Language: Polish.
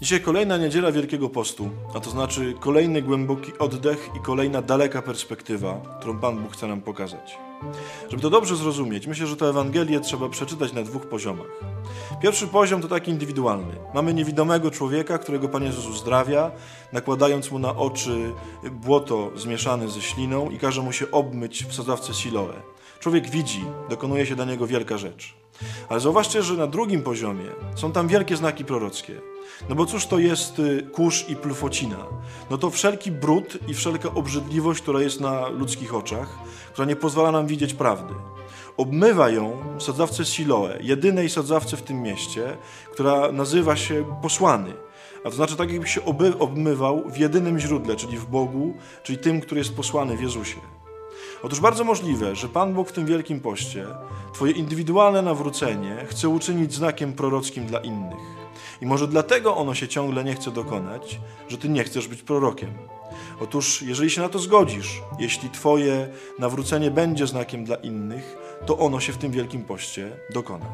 Dzisiaj kolejna niedziela Wielkiego Postu, a to znaczy kolejny głęboki oddech i kolejna daleka perspektywa, którą Pan Bóg chce nam pokazać. Żeby to dobrze zrozumieć, myślę, że tę Ewangelię trzeba przeczytać na dwóch poziomach. Pierwszy poziom to taki indywidualny. Mamy niewidomego człowieka, którego Pan Jezus uzdrawia, nakładając mu na oczy błoto zmieszane ze śliną i każe mu się obmyć w sadzawce siloe. Człowiek widzi, dokonuje się dla niego wielka rzecz. Ale zauważcie, że na drugim poziomie są tam wielkie znaki prorockie. No bo cóż to jest y, kurz i plufocina? No to wszelki brud i wszelka obrzydliwość, która jest na ludzkich oczach, która nie pozwala nam widzieć prawdy. Obmywa ją sadzawce Siloe, jedynej sadzawce w tym mieście, która nazywa się posłany. A to znaczy tak, jakby się obmywał w jedynym źródle, czyli w Bogu, czyli tym, który jest posłany w Jezusie. Otóż bardzo możliwe, że Pan Bóg w tym wielkim poście Twoje indywidualne nawrócenie chce uczynić znakiem prorockim dla innych. I może dlatego ono się ciągle nie chce dokonać, że ty nie chcesz być prorokiem. Otóż, jeżeli się na to zgodzisz, jeśli Twoje nawrócenie będzie znakiem dla innych, to ono się w tym wielkim poście dokona.